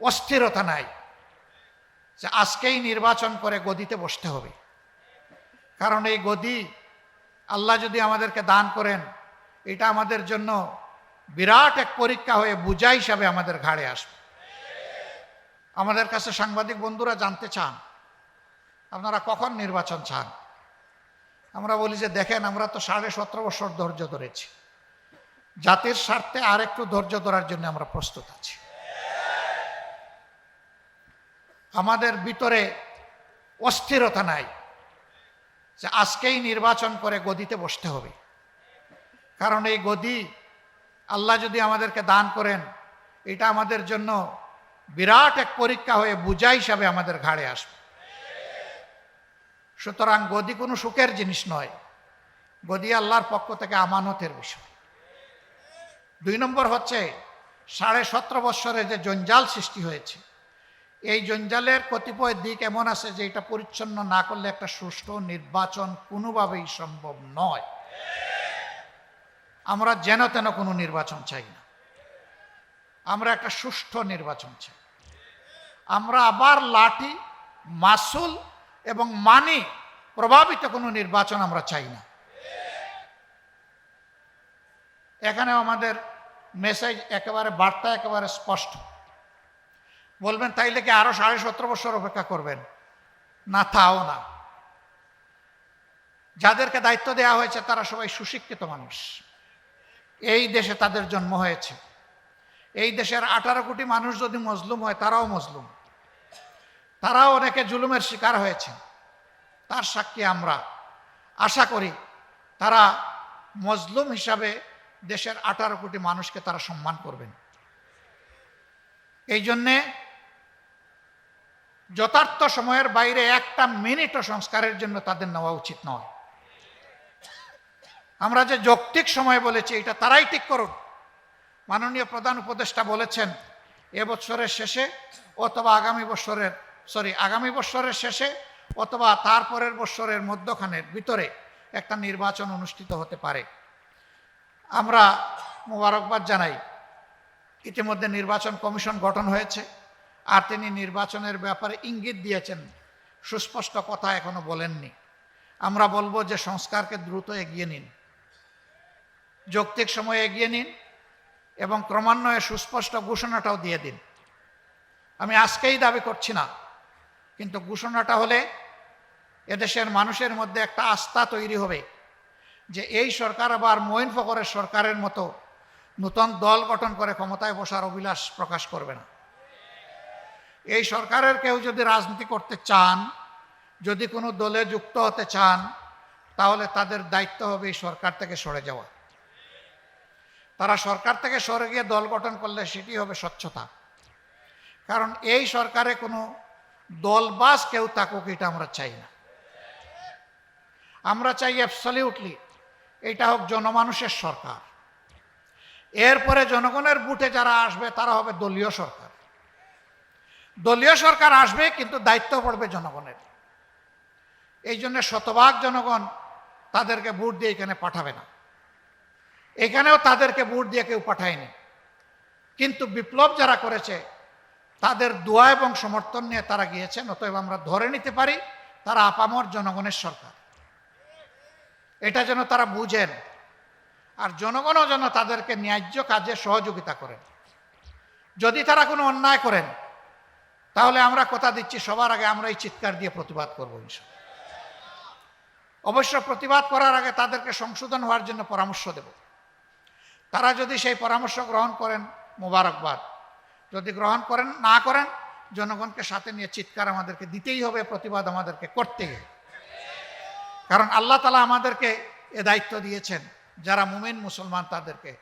অস্থিরতা নাই। যে আজকেই নির্বাচন করে গদিতে বসতে হবে। কারণ এই গদি আল্লাহ যদি আমাদেরকে দান করেন, এটা আমাদের জন্য বিরাট এক পরীক্ষা হয়ে বোঝা হিসাবে আমাদের ঘাড়ে আসবে। আমাদের কাছে সাংবাদিক বন্ধুরা জানতে চান, আপনারা কখন নির্বাচন চান? আমরা বলি যে, দেখেন, আমরা তো সাড়ে সতেরো বছর ধৈর্য ধরেছি। জাতির স্বার্থে আর একটু ধৈর্য ধরার জন্য আমরা প্রস্তুত আছি। আমাদের ভিতরে অস্থিরতা নাই যে আজকেই নির্বাচন করে গদিতে বসতে হবে। কারণ এই গদি আল্লাহ যদি আমাদেরকে দান করেন, এটা আমাদের জন্য বিরাট এক পরীক্ষা হয়ে বোঝা হিসাবে আমাদের ঘাড়ে আসবে। সুতরাং গদি কোনো সুখের জিনিস নয়। গদি আল্লাহর পক্ষ থেকে আমানতের বিষয়। দুই নম্বর হচ্ছে, সাড়ে সতেরো বৎসরে যে জঞ্জাল সৃষ্টি হয়েছে এই জঞ্জালের কতিপয় দিক এমন আছে যে এটা পরিচ্ছন্ন না করলে একটা সুষ্ঠু নির্বাচন কোনোভাবেই সম্ভব নয়। আমরা যেন তেন কোনো নির্বাচন চাই না। আমরা একটা সুষ্ঠু নির্বাচন চাই। আমরা আবার লাঠি, মাসুল এবং মানি প্রভাবিত কোনো নির্বাচন আমরা চাই না। এখানে আমাদের মেসেজ একেবারে বার্তা একেবারে স্পষ্ট। বলবেন, তাইলে কি আরও সাড়ে সতেরো বছর অপেক্ষা করবেন? না, তাও না। যাদেরকে দায়িত্ব দেওয়া হয়েছে, তারা সবাই সুশিক্ষিত মানুষ। এই দেশে তাদের জন্ম হয়েছে। এই দেশের আঠারো কোটি মানুষ যদি মজলুম হয়, তারাও মজলুম। তারাও অনেকে জুলুমের শিকার হয়েছে। তার সাক্ষী আমরা। আশা করি তারা মজলুম হিসাবে দেশের আঠারো কোটি মানুষকে তারা সম্মান করবেন। এই জন্যে যথার্থ সময়ের বাইরে একটা মিনিটও সংস্কারের জন্য তাদের নেওয়া উচিত নয়। আমরা যে যৌক্তিক সময় বলেছি, এটা তারাই ঠিক করুন। মাননীয় প্রধান উপদেষ্টা বলেছেন এবছরের শেষে অথবা আগামী বছরের, সরি, আগামী বছরের শেষে অথবা তারপরের বছরের মধ্যখানের ভিতরে একটা নির্বাচন অনুষ্ঠিত হতে পারে। আমরা মোবারকবাদ জানাই। ইতিমধ্যে নির্বাচন কমিশন গঠন হয়েছে। আর তিনি নির্বাচনের ব্যাপারে ইঙ্গিত দিয়েছেন। সুস্পষ্ট কথা এখনও বলেননি। আমরা বলব যে সংস্কারকে দ্রুত এগিয়ে নিন। যৌক্তিক সময়ে এগিয়ে নিন এবং ক্রমান্বয়ে সুস্পষ্ট ঘোষণাটাও দিয়ে দিন। আমি আজকেই দাবি করছি না, কিন্তু ঘোষণাটা হলে এদেশের মানুষের মধ্যে একটা আস্থা তৈরি হবে যে এই সরকার আবার মঈন ফকরের সরকারের মতো নূতন দল গঠন করে ক্ষমতায় বসার অভিলাষ প্রকাশ করবে না। এই সরকারের কেউ যদি রাজনীতি করতে চান, যদি কোনো দলে যুক্ত হতে চান, তাহলে তাদের দায়িত্ব হবে এই সরকার থেকে সরে যাওয়া। তারা সরকার থেকে সরে গিয়ে দল গঠন করলে সেটি হবে স্বচ্ছতা। কারণ এই সরকারে কোনো দলবাস কেউ থাকুক, এটা আমরা চাই না। আমরা চাই অ্যাবসলিউটলি এটা হোক জনমানুষের সরকার। এরপরে জনগণের বুটে যারা আসবে, তারা হবে দলীয় সরকার। দলীয় সরকার আসবে, কিন্তু দায়িত্ব পড়বে জনগণের। এই জন্য শতভাগ জনগণ তাদেরকে ভোট দিয়ে এখানে পাঠাবে না। এখানেও তাদেরকে ভোট দিয়ে কেউ পাঠায়নি। কিন্তু বিপ্লব যারা করেছে, তাদের দোয়া এবং সমর্থন নিয়ে তারা গিয়েছেন, অতএব আমরা ধরে নিতে পারি তারা আপামর জনগণের সরকার। এটা যেন তারা বুঝেন। আর জনগণও যেন তাদেরকে ন্যায্য কাজে সহযোগিতা করেন। যদি তারা কোনো অন্যায় করেন তাহলে আমরা কথা দিচ্ছি, সবার আগে আমরা এই চিৎকার দিয়ে প্রতিবাদ করব ইনশাল্লাহ। অবশ্য প্রতিবাদ করার আগে তাদেরকে সংশোধন হওয়ার জন্য পরামর্শ দেব। তারা যদি সেই পরামর্শ গ্রহণ করেন, মোবারকবাদ। যদি গ্রহণ করেন, না করেন, জনগণকে সাথে নিয়ে চিৎকার আমাদেরকে দিতেই হবে, প্রতিবাদ আমাদেরকে করতেই হবে। কারণ আল্লাহ তালা আমাদেরকে এ দায়িত্ব দিয়েছেন, যারা মুমিন মুসলমান তাদেরকে।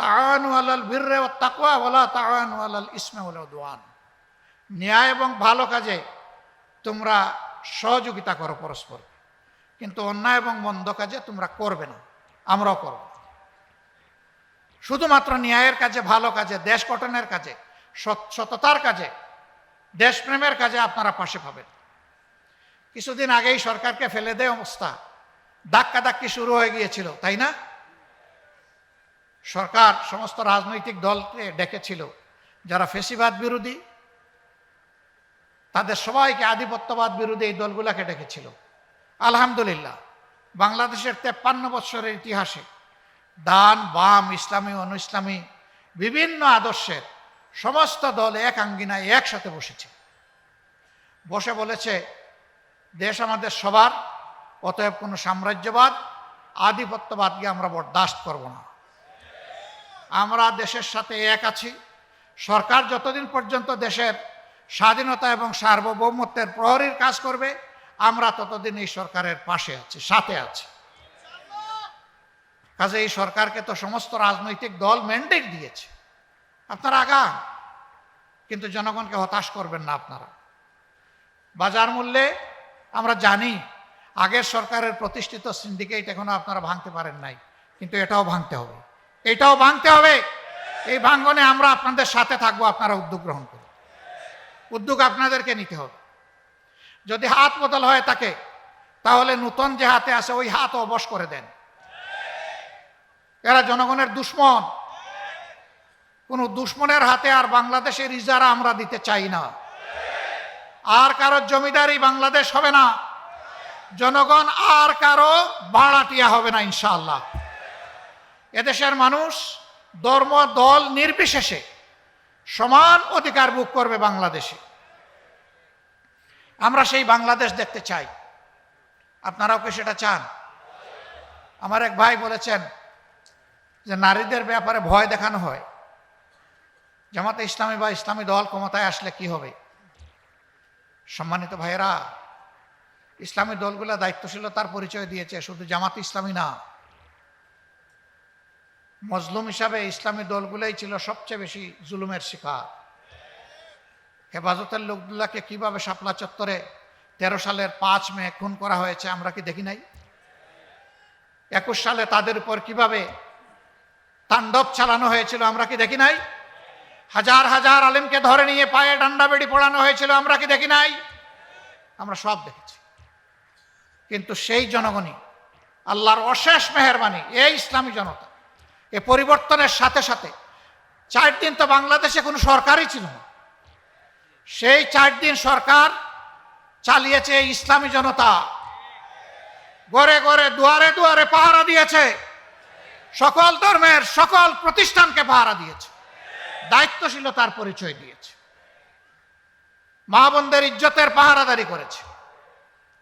তাওয়ানু আলাল বীররে ও তাকওয়া তাওয়ানু আলাল ইসমে দোয়ান ন্যায় এবং ভালো কাজে তোমরা সহযোগিতা করো পরস্পর। কিন্তু অন্যায় এবং মন্দ কাজে তোমরা করবে না, আমরাও করব। শুধুমাত্র ন্যায়ের কাজে, ভালো কাজে, দেশ গঠনের কাজে সততার কাজে, দেশপ্রেমের কাজে আপনারা পাশে পাবেন। কিছুদিন আগেই সরকারকে ফেলে দেয় অবস্থা। ধাক্কা ধাক্কি শুরু হয়ে গিয়েছিল, তাই না? সরকার সমস্ত রাজনৈতিক দলকে ডেকেছিল, যারা ফেসিবাদ বিরোধী তাদের সবাইকে আধিপত্যবাদ বিরোধী এই দলগুলাকে ডেকেছিল। আলহামদুলিল্লাহ। বাংলাদেশের তেপ্পান্ন বৎসরের ইতিহাসে ডান বাম, ইসলামী অনু ইসলামী বিভিন্ন আদর্শের সমস্ত দল এক আঙ্গিনায় একসাথে বসেছে। বসে বলেছে, দেশ আমাদের সবার, অতএব কোনো সাম্রাজ্যবাদ, আধিপত্যবাদকে আমরা বরদাস্ত করব না। আমরা দেশের সাথে এক আছি। সরকার যতদিন পর্যন্ত দেশের স্বাধীনতা এবং সার্বভৌমত্বের প্রহরীর কাজ করবে। আমরা ততদিন এই সরকারের পাশে আছি, সাথে আছি। কাজে এই সরকারকে তো সমস্ত রাজনৈতিক দল ম্যান্ডেট দিয়েছে। আপনারা আগান, কিন্তু জনগণকে হতাশ করবেন না আপনারা। বাজার মূল্যে আমরা জানি, আগের সরকারের প্রতিষ্ঠিত সিন্ডিকেট এখনও আপনারা ভাঙতে পারেন নাই, কিন্তু এটাও ভাঙতে হবে। এটাও ভাঙতে হবে। এই ভাঙ্গনে আমরা আপনাদের সাথে থাকব, আপনারা উদ্যোগ গ্রহণ করুন। উদ্যোগ আপনাদেরকে নিতে হবে। যদি হাত বদল হয় তাকে, তাহলে নূতন যে হাতে আছে ওই হাত অবশ করে দেন। এরা জনগণের দুশ্মন। কোন দুশ্মনের হাতে আর বাংলাদেশের ইজারা আমরা দিতে চাই না। আর কারও জমিদারি বাংলাদেশ হবে না। জনগণ আর কারও ভাড়াটিয়া হবে না, ইনশাআল্লাহ। এদেশের মানুষ ধর্ম, দল নির্বিশেষে সমান অধিকার ভোগ করবে বাংলাদেশে। আমরা সেই বাংলাদেশ দেখতে চাই। আপনারাও কি সেটা চান? আমার এক ভাই বলেছেন যে নারীদের ব্যাপারে ভয় দেখানো হয়। জামাতে ইসলামী বা ইসলামী দল ক্ষমতায় আসলে কি হবে? সম্মানিত ভাইয়েরা, ইসলামী দলগুলো দায়িত্বশীলতার পরিচয় দিয়েছে, শুধু জামাত ইসলামী না। মজলুম হিসাবে ইসলামী দলগুলোই ছিল সবচেয়ে বেশি জুলুমের শিকার। হেফাজতের লোকগুলাকে কীভাবে শাপলা চত্বরে তেরো সালের পাঁচ মে খুন করা হয়েছে আমরা কি দেখি নাই? একুশ সালে তাদের উপর কীভাবে তাণ্ডব চালানো হয়েছিল আমরা কি দেখি নাই? হাজার হাজার আলিমকে ধরে নিয়ে পায়ে ডান্ডা বেড়ি পড়ানো হয়েছিল আমরা কি দেখি নাই? আমরা সব দেখেছি। কিন্তু সেই জনগণই আল্লাহর অশেষ মেহরবানি, এই ইসলামী জনতা এ পরিবর্তনের সাথে সাথে চার দিন তো বাংলাদেশে কোনো সরকারই ছিল না। সেই চার দিন সরকার চালিয়েছে ইসলামী জনতা। গড়ে গড়ে, দুয়ারে দুয়ারে পাহারা দিয়েছে। সকল ধর্মের সকল প্রতিষ্ঠানকে পাহারা দিয়েছে। দায়িত্বশীলতার পরিচয় দিয়েছে। মা বোনদের ইজ্জতের পাহারাদারি করেছে।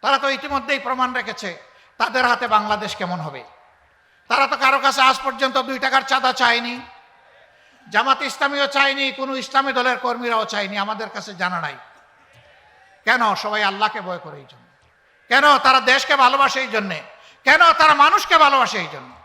তারা তো ইতিমধ্যেই প্রমাণ রেখেছে তাদের হাতে বাংলাদেশ কেমন হবে। তারা তো কারও কাছে আজ পর্যন্ত দুই টাকার চাঁদা চায়নি। জামাত ইসলামীও চায়নি, কোনো ইসলামী দলের কর্মীরাও চায়নি, আমাদের কাছে জানা নাই। কেন? সবাই আল্লাহকে ভয় করে এই জন্য। কেন? তারা দেশকে ভালোবাসে এই জন্যে। কেন? তারা মানুষকে ভালোবাসে এই জন্য।